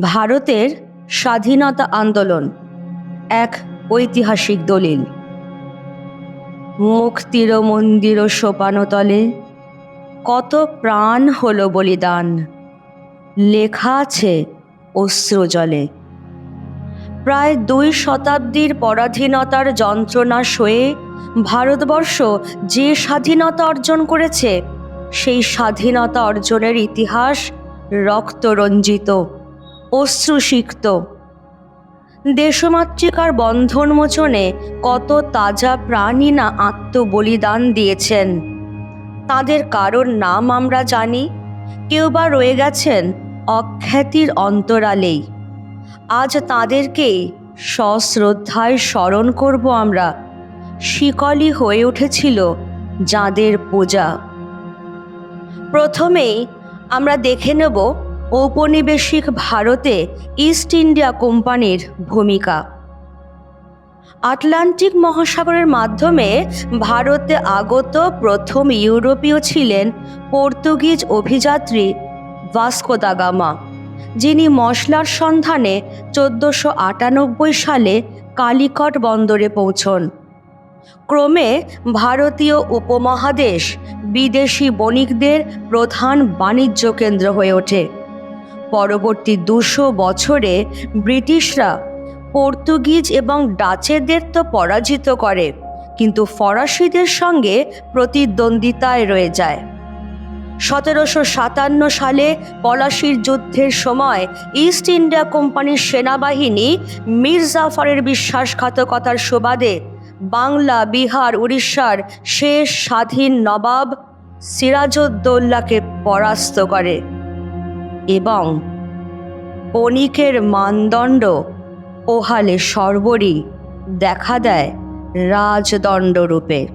ভারতের স্বাধীনতা আন্দোলন এক ঐতিহাসিক দলিল। মুক্তির মন্দির সোপানতলে কত প্রাণ হলো বলিদান, লেখা আছে অশ্রুজলে। প্রায় দুই শতাব্দীর পরাধীনতার যন্ত্রণা সয়ে ভারতবর্ষ যে স্বাধীনতা অর্জন করেছে, সেই স্বাধীনতা অর্জনের ইতিহাস রক্তরঞ্জিত। অশ্রুসিক্ত। দেশমাতৃকার বন্ধন মোচনে কত তাজা প্রাণী না আত্মবলিদান দিয়েছেন। তাদের কারোর নাম আমরা জানি, কেউ বা রয়ে গেছেন অখ্যাতির অন্তরালেই। আজ তাদেরকেই সশ্রদ্ধায় স্মরণ করব আমরা, শিকলি হয়ে উঠেছিল যাদের পূজা। প্রথমেই আমরা দেখে নেব ঔপনিবেশিক ভারতে ইস্ট ইন্ডিয়া কোম্পানির ভূমিকা। আটলান্টিক মহাসাগরের মাধ্যমে ভারতে আগত প্রথম ইউরোপীয় ছিলেন পর্তুগিজ অভিযাত্রী ভাস্কো দা গামা, যিনি মশলার সন্ধানে চোদ্দোশো আটানব্বই সালে কালিকট বন্দরে পৌঁছন। ক্রমে ভারতীয় উপমহাদেশ বিদেশি বণিকদের প্রধান বাণিজ্য কেন্দ্র হয়ে ওঠে। পরবর্তী দুশো বছরে ব্রিটিশরা পর্তুগিজ এবং ডাচেদের তো পরাজিত করে, কিন্তু ফরাসিদের সঙ্গে প্রতিদ্বন্দ্বিতায় রয়ে যায়। সতেরোশো সাতান্ন সালে পলাশির যুদ্ধের সময় ইস্ট ইন্ডিয়া কোম্পানির সেনাবাহিনী মীর জাফরের বিশ্বাসঘাতকতার সুবাদে বাংলা, বিহার, উড়িষ্যার শেষ স্বাধীন নবাব সিরাজউদ্দৌল্লাকে পরাস্ত করে। এবং বণিকের মানদণ্ড ওহালে সর্বরই দেখা দেয় রাজদণ্ডরূপে।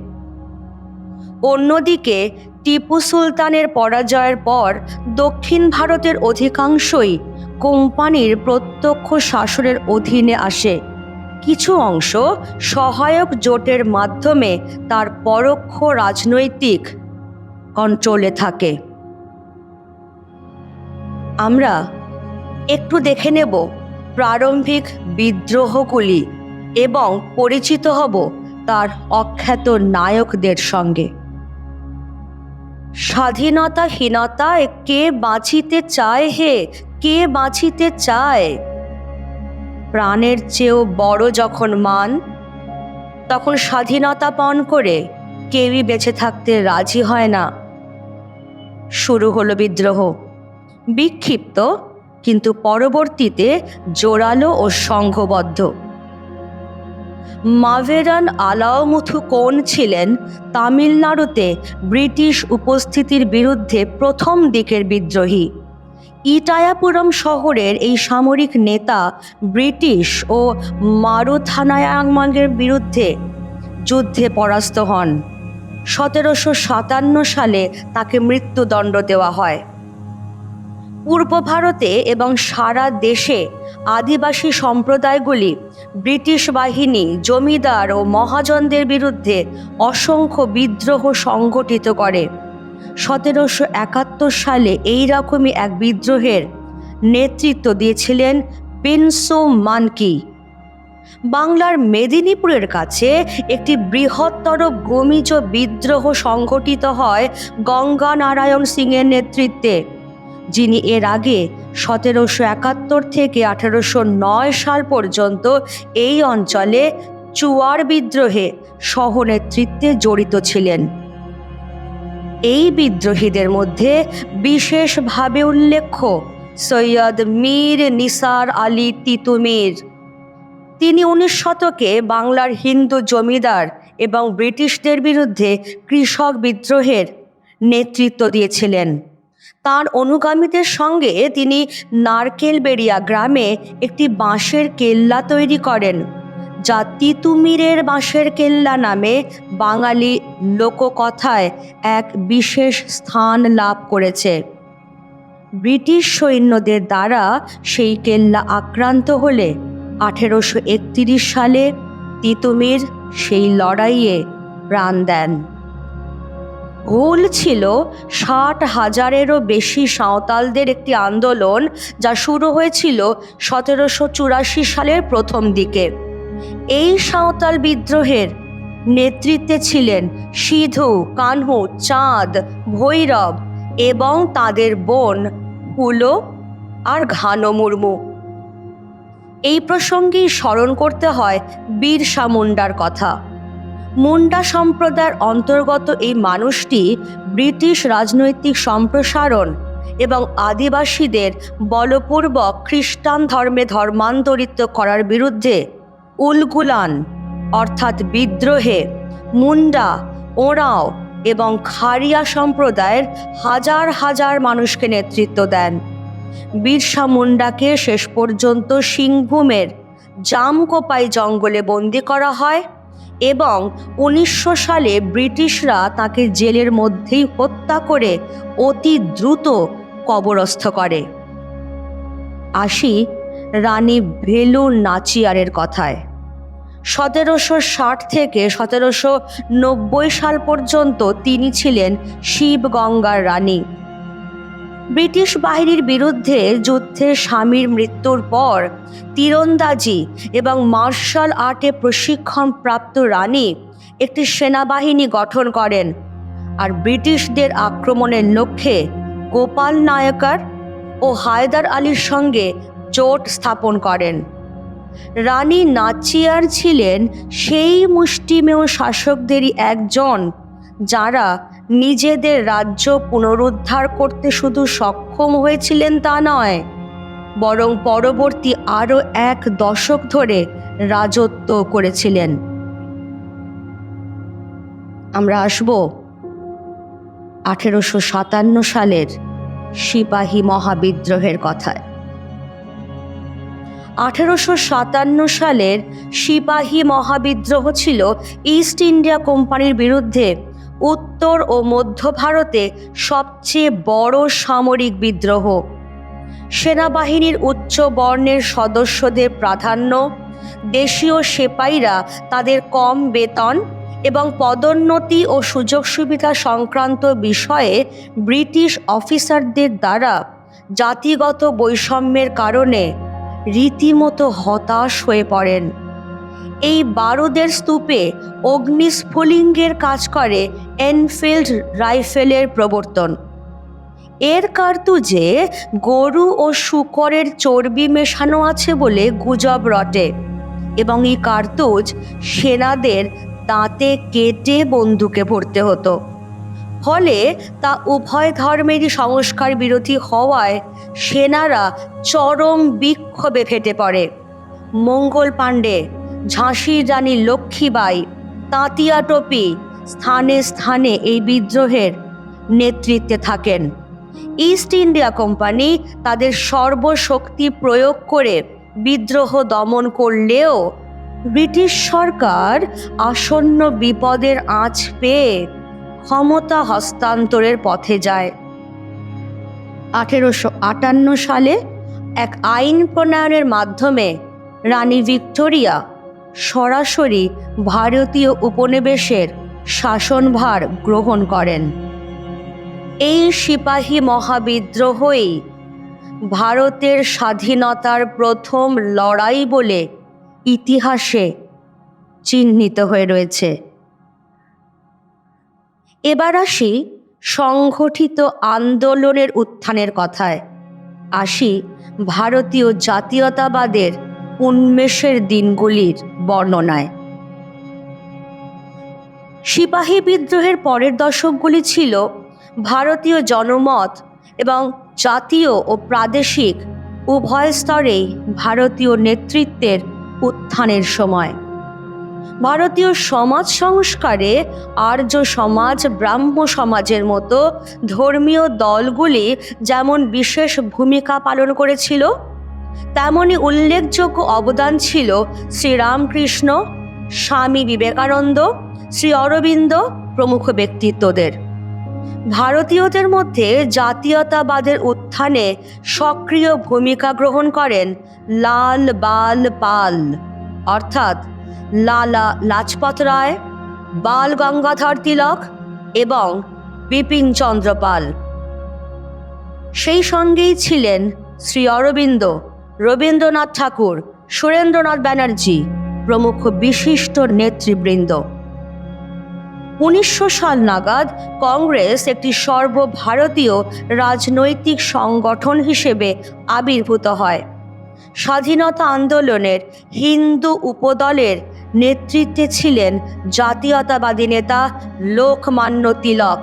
অন্যদিকে টিপু সুলতানের পরাজয়ের পর দক্ষিণ ভারতের অধিকাংশই কোম্পানির প্রত্যক্ষ শাসনের অধীনে আসে। কিছু অংশ সহায়ক জোটের মাধ্যমে তার পরোক্ষ রাজনৈতিক কন্ট্রোলে থাকে। আমরা একটু দেখে নেব প্রারম্ভিক বিদ্রোহগুলি এবং পরিচিত হব তার অখ্যাত নায়কদের সঙ্গে। স্বাধীনতাহীনতা কে বাঁচিতে চায় হে? কে বাঁচিতে চায়? প্রাণের চেয়েও বড় যখন মান, তখন স্বাধীনতা পণ করে কেউই বেঁচে থাকতে রাজি হয় না। শুরু হলো বিদ্রোহ। বিক্ষিপ্ত, কিন্তু পরবর্তীতে জোরালো ও সংঘবদ্ধ মাভেরান আলাওমুথু কোন ছিলেন, তামিলনাড়ুতে ব্রিটিশ উপস্থিতির বিরুদ্ধে প্রথম দিকের বিদ্রোহী। ইটায়াপুরম শহরের এই সামরিক নেতা ব্রিটিশ ও মারুথানায়াংমাঙ্গের বিরুদ্ধে যুদ্ধে পরাস্ত হন। সতেরোশো সাতান্ন সালে তাকে মৃত্যুদণ্ড দেওয়া হয়। পূর্ব ভারতে এবং সারা দেশে আদিবাসী সম্প্রদায়গুলি ব্রিটিশ বাহিনী, জমিদার ও মহাজনদের বিরুদ্ধে অসংখ্য বিদ্রোহ সংগঠিত করে। সতেরোশো একাত্তর সালে এই রকমই এক বিদ্রোহের নেতৃত্ব দিয়েছিলেন পেনসো মানকি। বাংলার মেদিনীপুরের কাছে একটি বৃহত্তর গমিজ বিদ্রোহ সংগঠিত হয় গঙ্গা নারায়ণ সিংয়ের নেতৃত্বে। যিনি এর আগে সতেরোশো একাত্তর থেকে আঠেরোশো নয় সাল পর্যন্ত এই অঞ্চলে চুয়ার বিদ্রোহে সহনেতৃত্বে জড়িত ছিলেন। এই বিদ্রোহীদের মধ্যে বিশেষভাবে উল্লেখ্য সৈয়দ মীর নিসার আলী তিতুমির। তিনি উনিশ শতকে বাংলার হিন্দু জমিদার এবং ব্রিটিশদের বিরুদ্ধে কৃষক বিদ্রোহের নেতৃত্ব দিয়েছিলেন। তার অনুগামীদের সঙ্গে তিনি নারকেলবেড়িয়া গ্রামে একটি বাঁশের কেল্লা তৈরি করেন, যা তিতুমিরের বাঁশের কেল্লা নামে বাঙালি লোককথায় এক বিশেষ স্থান লাভ করেছে। ব্রিটিশ সৈন্যদের দ্বারা সেই কেল্লা আক্রান্ত হলে আঠেরোশো একত্রিশ সালে তিতুমির সেই লড়াইয়ে প্রাণ দেন। হুল ছিল। ষাট হাজারেরও বেশি সাঁওতালদের একটি আন্দোলন যা শুরু হয়েছিল সতেরোশো চুরাশি সালের প্রথম দিকে। এই সাঁওতাল বিদ্রোহের নেতৃত্বে ছিলেন সিধু, কানহু, চাঁদ, ভৈরব এবং তাদের বোন হুলো আর ঘানো মুর্মু। এই প্রসঙ্গেই স্মরণ করতে হয় বীরসা মুন্ডার কথা। মুন্ডা সম্প্রদায়ের অন্তর্গত এই মানুষটি ব্রিটিশ রাজনৈতিক সম্প্রসারণ এবং আদিবাসীদের বলপূর্বক খ্রিস্টান ধর্মে ধর্মান্তরিত করার বিরুদ্ধে উলগুলান, অর্থাৎ বিদ্রোহে, মুন্ডা, ওঁরাও এবং খারিয়া সম্প্রদায়ের হাজার হাজার মানুষকে নেতৃত্ব দেন। বিরসা মুন্ডাকে শেষ পর্যন্ত সিংভূমের জামকোপাই জঙ্গলে বন্দি করা হয়। এবং উনিশশো সালে ব্রিটিশরা তাকে জেলের মধ্যেই হত্যা করে অতি দ্রুত কবরস্থ করে। আসি রানী ভেলু নাচিয়ারের কথায়। সতেরোশো ষাট থেকে সতেরোশো নব্বই সাল পর্যন্ত তিনি ছিলেন শিবগঙ্গার রানী। ব্রিটিশ বাহিনীর বিরুদ্ধে যুদ্ধে স্বামীর মৃত্যুর পর তীরন্দাজি এবং মার্শাল আর্টে প্রশিক্ষণপ্রাপ্ত রানী একটি সেনাবাহিনী গঠন করেন আর ব্রিটিশদের আক্রমণের লক্ষ্যে গোপাল নায়কার ও হায়দার আলীর সঙ্গে জোট স্থাপন করেন। রানী নাচিয়ার ছিলেন সেই মুষ্টিমেয় শাসকদেরই একজন যারা নিজেদের রাজ্য পুনরুদ্ধার করতে শুধু সক্ষম হয়েছিলেন তা নয়, বরং পরবর্তী আরও এক দশক ধরে রাজত্ব করেছিলেন। আমরা আসব আঠেরোশো সাতান্ন সালের সিপাহী মহাবিদ্রোহের কথায়। আঠেরোশো সাতান্ন সালের সিপাহী মহাবিদ্রোহ ছিল ইস্ট ইন্ডিয়া কোম্পানির বিরুদ্ধে উত্তর ও মধ্য ভারতে সবচেয়ে বড় সামরিক বিদ্রোহ। সেনাবাহিনীর উচ্চ বর্ণের সদস্যদের প্রাধান্য, দেশীয় সেপাইরা তাদের কম বেতন এবং পদোন্নতি ও সুযোগ সুবিধা সংক্রান্ত বিষয়ে ব্রিটিশ অফিসারদের দ্বারা জাতিগত বৈষম্যের কারণে রীতিমতো হতাশ হয়ে পড়েন। এই বারুদের স্তূপে অগ্নিস্ফুলিঙ্গের কাজ করে এনফিল্ড রাইফেলের প্রবর্তন। এর কার্তুজে গরু ও শুকরের চর্বি মেশানো আছে বলে গুজব রটে এবং এই কার্তুজ সেনাদের দাঁতে কেটে বন্দুকে ভরতে হতো। ফলে তা উভয় ধর্মেরই সংস্কার বিরোধী হওয়ায় সেনারা চরম বিক্ষোভে ফেটে পড়ে। মঙ্গল পাণ্ডে ঝাঁসির রানী লক্ষ্মীবাই তাঁতিয়া টপি স্থানে স্থানে এই বিদ্রোহের নেতৃত্বে থাকেন। ইস্ট ইন্ডিয়া কোম্পানি তাদের সর্বশক্তি প্রয়োগ করে বিদ্রোহ দমন করলেও ব্রিটিশ সরকার আসন্ন বিপদের আঁচ পেয়ে ক্ষমতা হস্তান্তরের পথে যায়। আঠেরোশো আটান্ন সালে এক আইন প্রণয়নের মাধ্যমে রানী ভিক্টোরিয়া সরাসরি ভারতীয় উপনিবেশের শাসনভার গ্রহণ করেন। এই সিপাহী মহাবিদ্রোহই ভারতের স্বাধীনতার প্রথম লড়াই বলে ইতিহাসে চিহ্নিত হয়ে রয়েছে। এবার আসি সংগঠিত আন্দোলনের উত্থানের কথায়। আসি ভারতীয় জাতীয়তাবাদের উন্মেষের দিনগুলির বর্ণনায়। সিপাহী বিদ্রোহের পরের দশকগুলি ছিল ভারতীয় জনমত এবং জাতীয় ও প্রাদেশিক উভয় স্তরেই ভারতীয় নেতৃত্বের উত্থানের সময়। ভারতীয় সমাজ সংস্কারে আর্য সমাজ, ব্রাহ্ম সমাজের মতো ধর্মীয় দলগুলি যেমন বিশেষ ভূমিকা পালন করেছিল তেমনি উল্লেখযোগ্য অবদান ছিল শ্রীরামকৃষ্ণ, স্বামী বিবেকানন্দ, শ্রী অরবিন্দ প্রমুখ ব্যক্তিত্বদের। ভারতীয়দের মধ্যে জাতীয়তাবাদের উত্থানে সক্রিয় ভূমিকা গ্রহণ করেন লাল বাল পাল, অর্থাৎ লালা লাজপত রায়, বাল গঙ্গাধর তিলক এবং বিপিন চন্দ্র পাল। সেই সঙ্গেই ছিলেন শ্রী অরবিন্দ। রবীন্দ্রনাথ ঠাকুর, সুরেন্দ্রনাথ ব্যানার্জি, প্রমুখ বিশিষ্ট নেতৃবৃন্দ। উনিশশো সাল নাগাদ কংগ্রেস একটি সর্বভারতীয় রাজনৈতিক সংগঠন হিসেবে আবির্ভূত হয়। স্বাধীনতা আন্দোলনের হিন্দু উপদলের নেতৃত্বে ছিলেন জাতীয়তাবাদী নেতা লোকমান্য তিলক।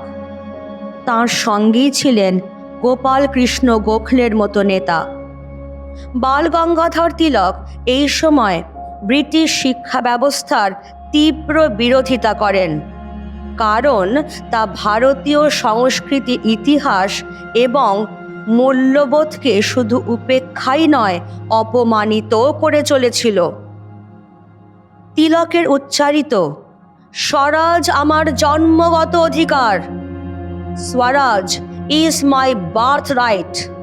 তাঁর সঙ্গেই ছিলেন গোপাল কৃষ্ণ গোখলের মতো নেতা। বাল গঙ্গাধর তিলক এই সময় ব্রিটিশ শিক্ষা ব্যবস্থার তীব্র বিরোধিতা করেন। কারণ তা ভারতীয় সংস্কৃতি ইতিহাস এবং মূল্যবোধকে শুধু উপেক্ষাই নয়, অপমানিত করে চলেছিল। তিলকের উচ্চারিত, স্বরাজ আমার জন্মগত অধিকার। Swaraj is my birthright.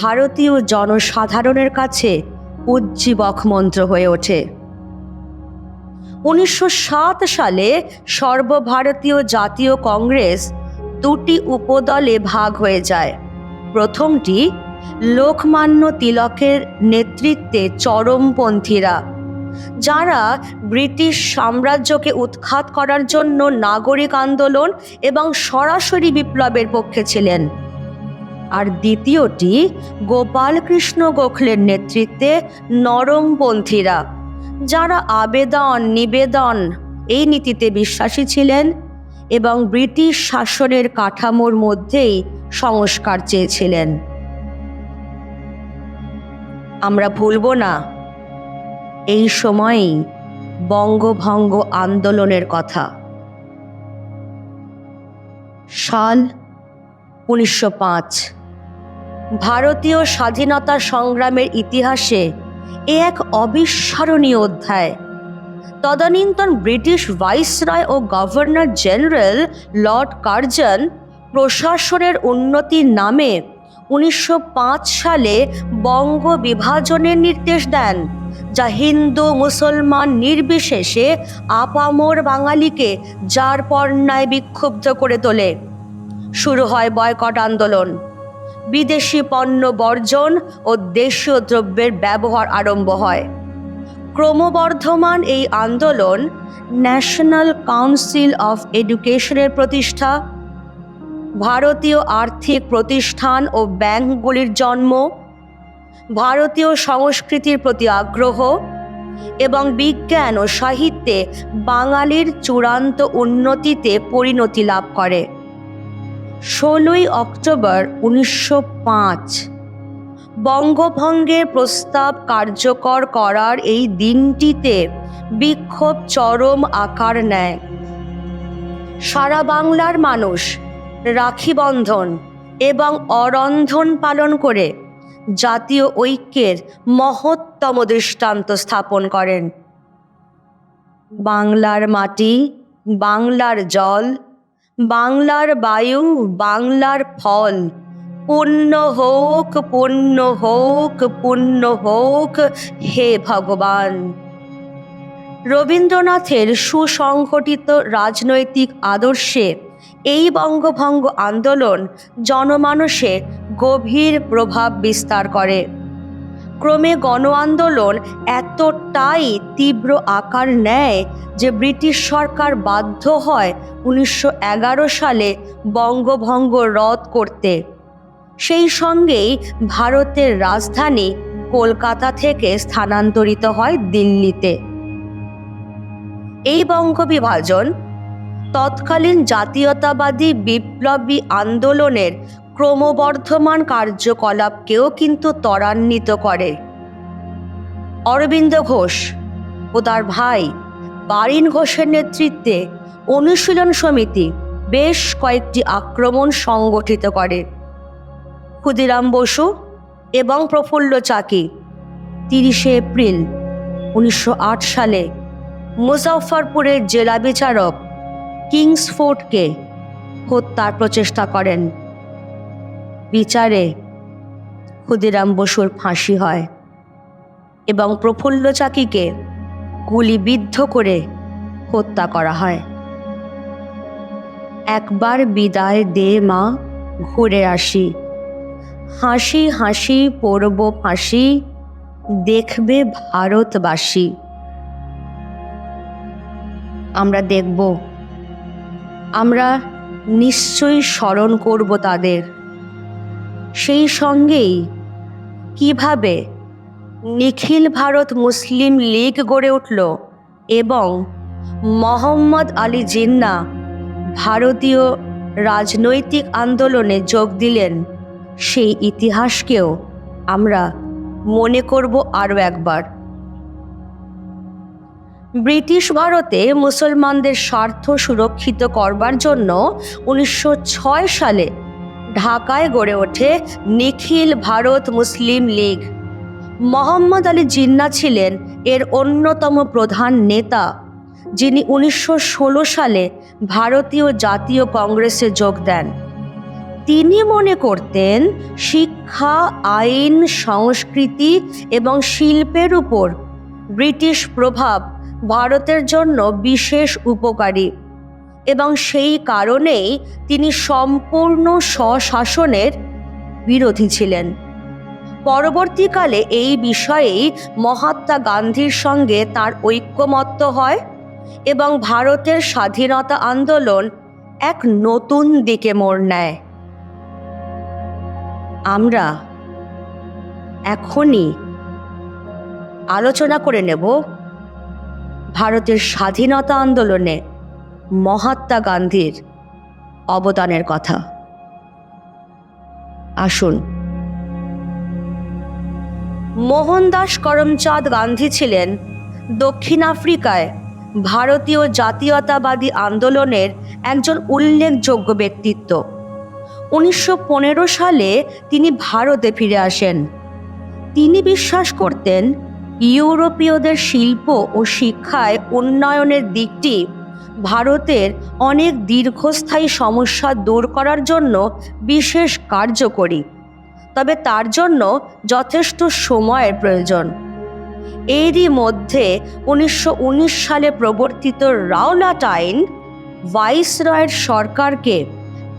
ভারতীয় জনসাধারণের কাছে উজ্জীবক মন্ত্র হয়ে ওঠে। উনিশশো সাত সালে সর্বভারতীয় জাতীয় কংগ্রেস দুটি উপদলে ভাগ হয়ে যায়। প্রথমটি লোকমান্য তিলকের নেতৃত্বে চরমপন্থীরা, যারা ব্রিটিশ সাম্রাজ্যকে উৎখাত করার জন্য নাগরিক আন্দোলন এবং সরাসরি বিপ্লবের পক্ষে ছিলেন। আর দ্বিতীয়টি গোপালকৃষ্ণ গোখলের নেতৃত্বে নরমপন্থীরা, যারা আবেদন, নিবেদন এই নীতিতে বিশ্বাসী ছিলেন এবং ব্রিটিশ শাসনের কাঠামোর মধ্যেই সংস্কার চেয়েছিলেন। আমরা ভুলব না, এই সময়েই বঙ্গভঙ্গ আন্দোলনের কথা। সাল উনিশশো পাঁচ ভারতীয় স্বাধীনতা সংগ্রামের ইতিহাসে এ এক অবিস্মরণীয় অধ্যায়। তদানীন্তন ব্রিটিশ ভাইসরয় ও গভর্নর জেনারেল লর্ড কার্জন প্রশাসনের উন্নতির নামে উনিশশো পাঁচ সালে বঙ্গ বিভাজনের নির্দেশ দেন, যা হিন্দু, মুসলমান নির্বিশেষে আপামর বাঙালিকে যার পর্যায় বিক্ষুব্ধ করে তোলে। শুরু হয় বয়কট আন্দোলন। বিদেশি পণ্য বর্জন ও দেশীয় দ্রব্যের ব্যবহার আরম্ভ হয়। ক্রমবর্ধমান এই আন্দোলন ন্যাশনাল কাউন্সিল অফ এডুকেশনের প্রতিষ্ঠা, ভারতীয় আর্থিক প্রতিষ্ঠান ও ব্যাংকগুলির জন্ম, ভারতীয় সংস্কৃতির প্রতি আগ্রহ এবং বিজ্ঞান ও সাহিত্যে বাঙালির চূড়ান্ত উন্নতিতে পরিণতি লাভ করে। ষোলোই অক্টোবর উনিশশো পাঁচ। বঙ্গভঙ্গের প্রস্তাব কার্যকর করার এই দিনটিতে বিক্ষোভ চরম আকার নেয়। সারা বাংলার মানুষ রাখি বন্ধন এবং অরন্ধন পালন করে জাতীয় ঐক্যের মহত্তম দৃষ্টান্ত স্থাপন করেন। বাংলার মাটি, বাংলার জল বাংলার বায়ু, বাংলার ফল। পুণ্য হোক পুণ্য হোক পুণ্য হোক, হে ভগবান। রবীন্দ্রনাথের সুসংগঠিত রাজনৈতিক আদর্শে এই বঙ্গভঙ্গ আন্দোলন জনমানসে গভীর প্রভাব বিস্তার করে। ক্রমে গণ আন্দোলন এতটাই তীব্র আকার নেয় যে ব্রিটিশ সরকার বাধ্য হয় উনিশশো এগারো সালে বঙ্গভঙ্গ রদ করতে। সেই সঙ্গেই ভারতের রাজধানী কলকাতা থেকে স্থানান্তরিত হয় দিল্লিতে। এই বঙ্গ বিভাজন তৎকালীন জাতীয়তাবাদী বিপ্লবী আন্দোলনের ক্রমবর্ধমান কার্যকলাপকেও কিন্তু ত্বরান্বিত করে। অরবিন্দ ঘোষ ও তার ভাই বারিন ঘোষের নেতৃত্বে অনুশীলন সমিতি বেশ কয়েকটি আক্রমণ সংগঠিত করে। ক্ষুদিরাম বসু এবং প্রফুল্ল চাকি তিরিশে এপ্রিল উনিশশো আট সালে মুজাফরপুরের জেলা বিচারক কিংসফোর্ডকে হত্যার প্রচেষ্টা করেন। বিচারে ক্ষুদিরাম বসুর ফাঁসি হয় এবং প্রফুল্ল চাকিকে গুলিবিদ্ধ করে হত্যা করা হয়। একবার বিদায় দে মা, ঘুরে আসি। হাসি হাসি, পড়ব ফাঁসি, দেখবে ভারতবাসী। আমরা দেখব, আমরা নিশ্চয়ই স্মরণ করব তাদের। সেই সঙ্গেই কীভাবে নিখিল ভারত মুসলিম লীগ গড়ে উঠল এবং মোহাম্মদ আলী জিন্না ভারতীয় রাজনৈতিক আন্দোলনে যোগ দিলেন, সেই ইতিহাসকেও আমরা মনে করব আরও একবার। ব্রিটিশ ভারতে মুসলমানদের স্বার্থ সুরক্ষিত করবার জন্য উনিশশো ছয় সালে ঢাকায় গড়ে ওঠে নিখিল ভারত মুসলিম লীগ। মোহাম্মদ আলী জিন্না ছিলেন এর অন্যতম প্রধান নেতা, যিনি উনিশশো ষোলো সালে ভারতীয় জাতীয় কংগ্রেসে যোগ দেন। তিনি মনে করতেন শিক্ষা, আইন, সংস্কৃতি এবং শিল্পের উপর ব্রিটিশ প্রভাব ভারতের জন্য বিশেষ উপকারী। এবং সেই কারণেই তিনি সম্পূর্ণ স্বশাসনের বিরোধী ছিলেন। পরবর্তীকালে এই বিষয়েই মহাত্মা গান্ধীর সঙ্গে তার ঐক্যমত্য হয় এবং ভারতের স্বাধীনতা আন্দোলন এক নতুন দিকে মোড় নেয়। আমরা এখনই আলোচনা করে নেব ভারতের স্বাধীনতা আন্দোলনে মহাত্মা গান্ধীর অবদানের কথা। আসুন। মোহনদাস করমচাঁদ গান্ধী ছিলেন দক্ষিণ আফ্রিকায় ভারতীয় জাতীয়তাবাদী আন্দোলনের একজন উল্লেখযোগ্য ব্যক্তিত্ব। উনিশশো পনেরো সালে তিনি ভারতে ফিরে আসেন। তিনি বিশ্বাস করতেন, ইউরোপীয়দের শিল্প ও শিক্ষায় উন্নয়নের দিকটি ভারতের অনেক দীর্ঘস্থায়ী সমস্যা দূর করার জন্য বিশেষ কার্যকরী। তবে তার জন্য যথেষ্ট সময়ের প্রয়োজন। এরই মধ্যে উনিশশো উনিশ সালে প্রবর্তিত রাওলাট আইন ভাইসরয়ের সরকারকে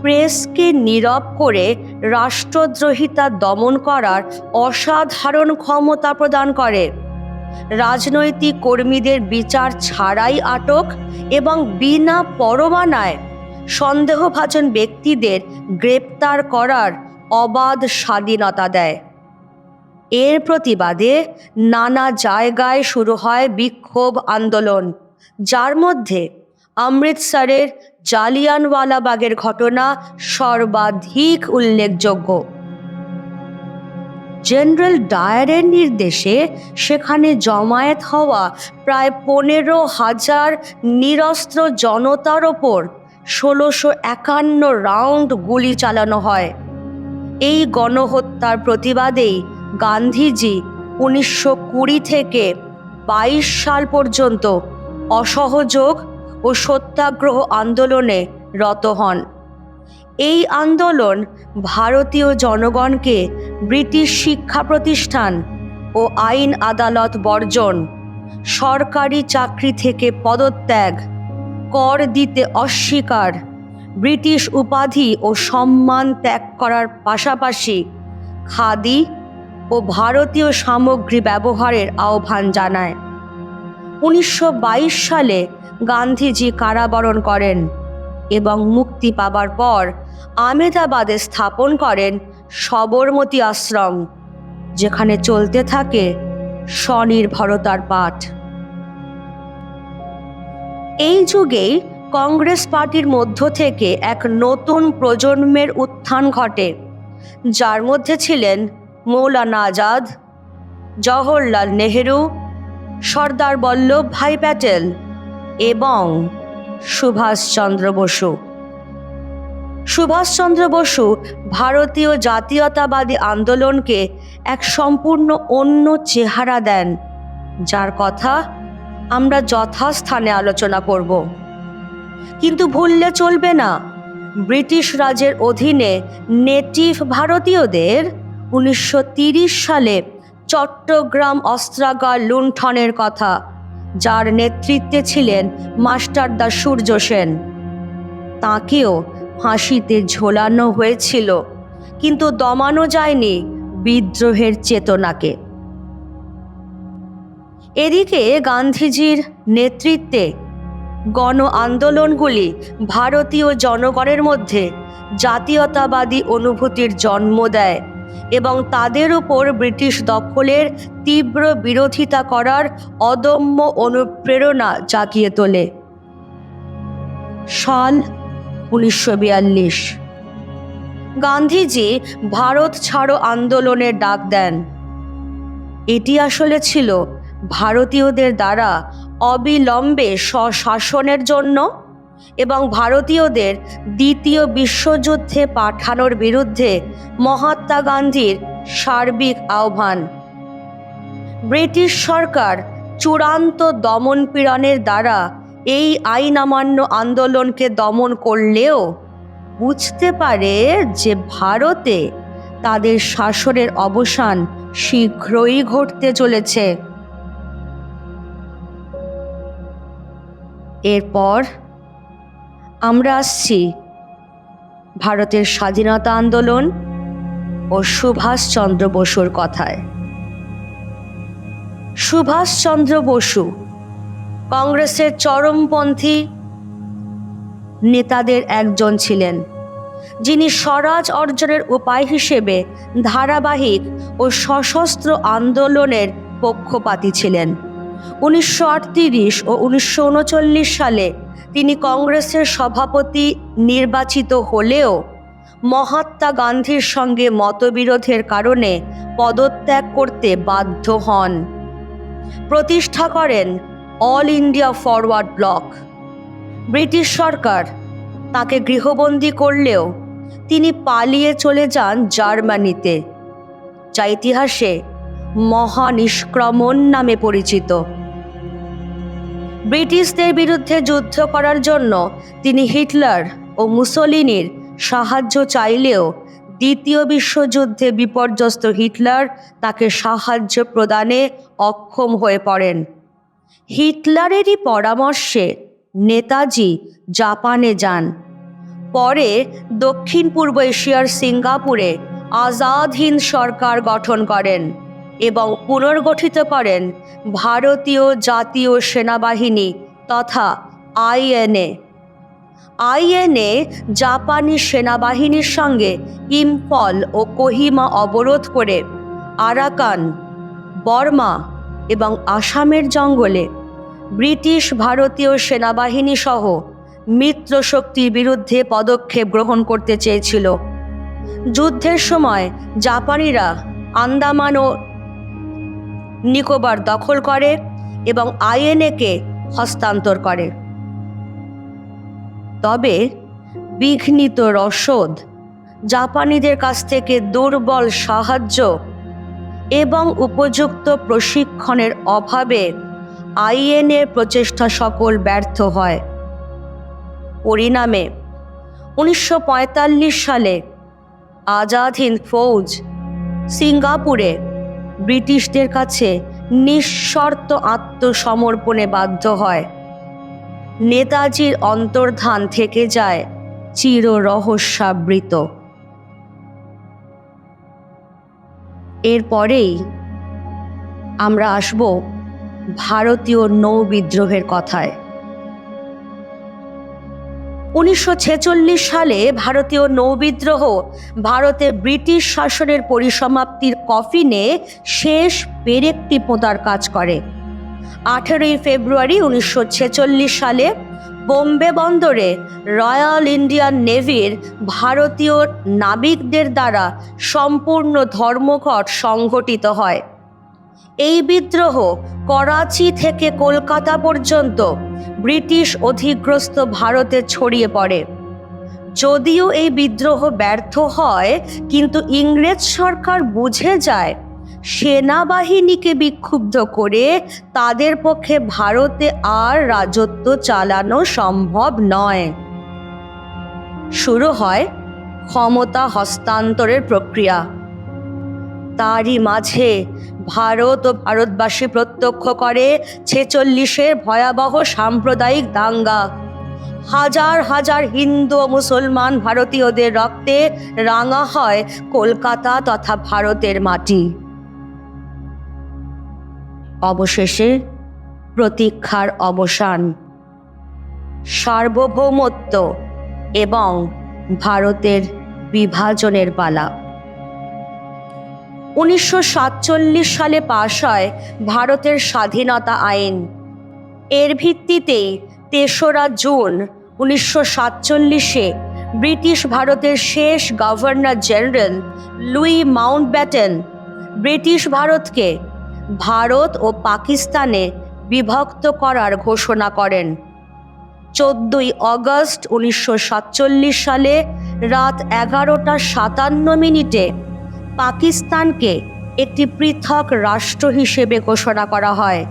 প্রেসকে নীরব করে রাষ্ট্রদ্রোহিতা দমন করার অসাধারণ ক্ষমতা প্রদান করে। রাজনৈতিক কর্মীদের বিচার ছাড়াই আটক এবং বিনা পরমানায় সন্দেহভাজন ব্যক্তিদের গ্রেপ্তার করার অবাধ স্বাধীনতা দেয়। এর প্রতিবাদে নানা জায়গায় শুরু হয় বিক্ষোভ আন্দোলন, যার মধ্যে অমৃতসরের জালিয়ানওয়ালাবাগের ঘটনা সর্বাধিক উল্লেখযোগ্য। জেনারেল ডায়ারের নির্দেশে সেখানে জমায়েত হওয়া প্রায় পনেরো হাজার নিরস্ত্র জনতার ওপর ষোলোশো একান্ন রাউন্ড গুলি চালানো হয়। এই গণহত্যার প্রতিবাদেই গান্ধীজি উনিশশো কুড়ি থেকে বাইশ সাল পর্যন্ত অসহযোগ ও সত্যাগ্রহ আন্দোলনে রত হন। এই আন্দোলন ভারতীয় জনগণকে ব্রিটিশ শিক্ষা প্রতিষ্ঠান ও আইন আদালত বর্জন, সরকারি চাকরি থেকে পদত্যাগ, কর দিতে অস্বীকার, ব্রিটিশ উপাধি ও সম্মান ত্যাগ করার পাশাপাশি খাদি ও ভারতীয় সামগ্রী ব্যবহারের আহ্বান জানায়। উনিশশো বাইশ সালে গান্ধীজি কারাবরণ করেন। এবং মুক্তি পাবার পর আমেদাবাদে স্থাপন করেন সবরমতী আশ্রম, যেখানে চলতে থাকে স্বনির্ভরতার পাঠ। এই যুগেই কংগ্রেস পার্টির মধ্য থেকে এক নতুন প্রজন্মের উত্থান ঘটে, যার মধ্যে ছিলেন মৌলানা আজাদ, জওহরলাল নেহেরু, সর্দার বল্লভ ভাই প্যাটেল এবং সুভাষচন্দ্র বসু। সুভাষচন্দ্র বসু ভারতীয় জাতীয়তাবাদী আন্দোলনকে এক সম্পূর্ণ অন্য চেহারা দেন, যার কথা আমরা যথাস্থানে আলোচনা করব। কিন্তু ভুললে চলবে না, ব্রিটিশ রাজের অধীনে নেটিভ ভারতীয়দের উনিশশো সালে চট্টগ্রাম অস্ত্রাগার লুণ্ঠনের কথা যার নেতৃত্বে ছিলেন মাস্টারদা সূর্য সেন। তাঁকেও ফাঁসিতে ঝোলানো হয়েছিল, কিন্তু দমানো যায়নি বিদ্রোহের চেতনাকে। এদিকে গান্ধীজির নেতৃত্বে গণ আন্দোলনগুলি ভারতীয় জনগণের মধ্যে জাতীয়তাবাদী অনুভূতির জন্ম দেয়। এবং তাদের উপর ব্রিটিশ দখলের তীব্র বিরোধিতা করার অদম্য অনুপ্রেরণা জাগিয়ে তোলে। সাল উনিশশো বিয়াল্লিশ। গান্ধীজি ভারত ছাড়ো আন্দোলনের ডাক দেন। এটি আসলে ছিল ভারতীয়দের দ্বারা অবিলম্বে স্বশাসনের জন্য এবং ভারতীয়দের দ্বিতীয় বিশ্বযুদ্ধে পাঠানোর বিরুদ্ধে মহাত্মা গান্ধীর সার্বিক আহ্বান। ব্রিটিশ সরকার চূড়ান্ত দমনপীড়নের দ্বারা এই আইন অমান্য আন্দোলনকে দমন করলেও বুঝতে পারে যে ভারতে তাদের শাসনের অবসান শীঘ্রই ঘটতে চলেছে। এরপর আমরা আসছি। ভারতের স্বাধীনতা আন্দোলন ও সুভাষচন্দ্র বসুর কথায়। সুভাষচন্দ্র বসু কংগ্রেসের চরমপন্থী নেতাদের একজন ছিলেন, যিনি স্বরাজ অর্জনের উপায় হিসেবে ধারাবাহিক ও সশস্ত্র আন্দোলনের পক্ষপাতী ছিলেন। উনিশশো আটত্রিশ ও উনিশশো উনচল্লিশ সালে তিনি কংগ্রেসের সভাপতি নির্বাচিত হলেও মহাত্মা গান্ধীর সঙ্গে মতবিরোধের কারণে পদত্যাগ করতে বাধ্য হন। প্রতিষ্ঠা করেন All India Forward Bloc. British সরকার তাকে গৃহবন্দী করলেও তিনি পালিয়ে চলে যান জার্মানিতে, যা ইতিহাসে মহানিষ্ক্রমণ নামে পরিচিত। ব্রিটিশদের বিরুদ্ধে যুদ্ধ করার জন্য তিনি হিটলার ও মুসোলিনির সাহায্য চাইলেও দ্বিতীয় বিশ্বযুদ্ধে বিপর্যস্ত হিটলার তাকে সাহায্য প্রদানে অক্ষম হয়ে পড়েন। হিটলারেরই পরামর্শে নেতাজি জাপানে যান। পরে দক্ষিণ পূর্ব এশিয়ার সিঙ্গাপুরে আজাদ হিন্দ সরকার গঠন করেন। এবং পুনর্গঠিত করেন ভারতীয় জাতীয় সেনাবাহিনী তথা আইএনএ। আইএনএ জাপানি সেনাবাহিনীর সঙ্গে ইম্ফল ও কোহিমা অবরোধ করে আরাকান, বর্মা এবং আসামের জঙ্গলে ব্রিটিশ ভারতীয় সেনাবাহিনী সহ মিত্র শক্তির বিরুদ্ধে পদক্ষেপ গ্রহণ করতে চেয়েছিল। যুদ্ধের সময় জাপানিরা আন্দামান ও নিকোবর দখল করে এবং আইএনএকে হস্তান্তর করে। তবে বিঘ্নিত রসদ জাপানিদের কাছ থেকে দুর্বল সাহায্য এবং উপযুক্ত প্রশিক্ষণের অভাবে আইএনের প্রচেষ্টা সকল ব্যর্থ হয়। পরিণামে উনিশশো পঁয়তাল্লিশ সালে আজাদ হিন্দ ফৌজ সিঙ্গাপুরে ব্রিটিশদের কাছে নিঃশর্ত আত্মসমর্পণে বাধ্য হয়। নেতাজির অন্তর্ধান থেকে যায় চির রহস্যাবৃত এরপরেই আমরা আসব ভারতীয় নৌ বিদ্রোহের কথায়। উনিশশো ছেচল্লিশ সালে ভারতীয় নৌবিদ্রোহ ভারতে ব্রিটিশ শাসনের পরিসমাপ্তির কফিনে শেষ পেরেকটি পোঁতার কাজ করে। আঠেরোই ফেব্রুয়ারি উনিশশো ছেচল্লিশ সালে বোম্বে বন্দরে রয়্যাল ইন্ডিয়ান নেভির ভারতীয় নাবিকদের দ্বারা সম্পূর্ণ ধর্মঘট সংঘটিত হয়। এই বিদ্রোহ করাচি থেকে কলকাতা পর্যন্ত ব্রিটিশ অধিগ্রস্ত ভারতে ছড়িয়ে পড়ে। যদিও এই বিদ্রোহ ব্যর্থ হয়, কিন্তু ইংরেজ সরকার বুঝে যায়, সেনাবাহিনীকে বিক্ষুব্ধ করে তাদের পক্ষে ভারতে আর রাজত্ব চালানো সম্ভব নয়। শুরু হয় ক্ষমতা হস্তান্তরের প্রক্রিয়া। তারই মাঝে ভারত ও ভারতবাসী প্রত্যক্ষ করে ছেচল্লিশের ভয়াবহ সাম্প্রদায়িক দাঙ্গা। হাজার হাজার হিন্দু ও মুসলমান ভারতীয়দের রক্তে রাঙা হয় কলকাতা তথা ভারতের মাটি। অবশেষে প্রতীক্ষার অবসান। সার্বভৌমত্ব এবং ভারতের বিভাজনের পালা। উনিশশো সাতচল্লিশ সালে পাশ হয় ভারতের স্বাধীনতা আইন। এর ভিত্তিতেই তেসরা জুন উনিশশো সাতচল্লিশে ব্রিটিশ ভারতের শেষ governor general Louis Mountbatten British ভারতকে ভারত ও পাকিস্তানে বিভক্ত করার ঘোষণা করেন। চোদ্দই অগস্ট উনিশশো সাতচল্লিশ সালে রাত এগারোটা সাতান্ন মিনিটে পাকিস্তানকে একটি পৃথক রাষ্ট্র হিসেবে ঘোষণা করা হয়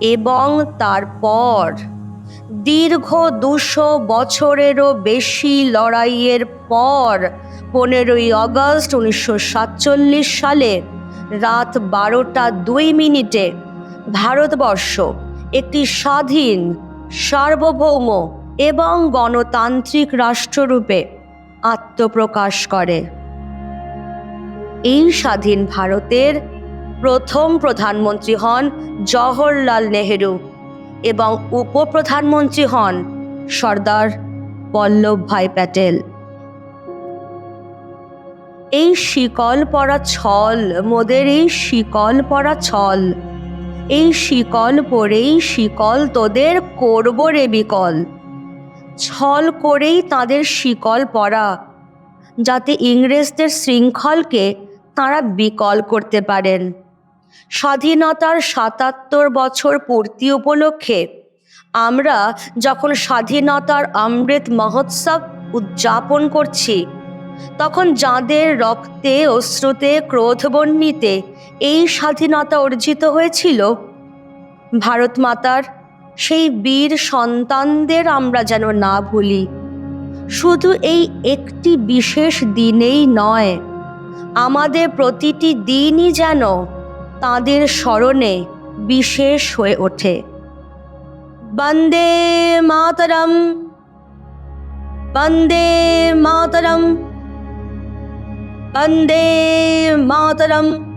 এবং তারপর দীর্ঘ দুশো বছরেরও বেশি লড়াইয়ের পর পনেরোই আগস্ট উনিশশো সাতচল্লিশ সালে রাত বারোটা দুই মিনিটে ভারতবর্ষ একটি স্বাধীন, সার্বভৌম এবং গণতান্ত্রিক রাষ্ট্ররূপে আত্মপ্রকাশ করে। এই স্বাধীন ভারতের প্রথম প্রধানমন্ত্রী হন জওহরলাল নেহেরু এবং উপপ্রধানমন্ত্রী হন সর্দার বল্লভভাই প্যাটেল। এই শিকল পরা ছল, মোদের এই শিকল পরা ছল, এই শিকল পরেই শিকল তোদের করব রে বিকল। ছল করেই তাদের শিকল পরা, যাতে ইংরেজদের শৃঙ্খলকে তারা বিকল করতে পারেন। স্বাধীনতার সাতাত্তর বছর পূর্তি উপলক্ষে আমরা যখন স্বাধীনতার অমৃত মহোৎসব উদযাপন করছি, তখন যাদের রক্তে অশ্রুতে ক্রোধবর্ণিতে এই স্বাধীনতা অর্জিত হয়েছিল, ভারত মাতার সেই বীর সন্তানদের আমরা যেন না ভুলি। শুধু এই একটি বিশেষ দিনেই নয় আমাদের প্রতিটি দিনই যেন তাঁদের স্মরণে বিশেষ হয়ে ওঠে। বন্দে মাতরম বন্দে মাতরম বন্দে মাতরম।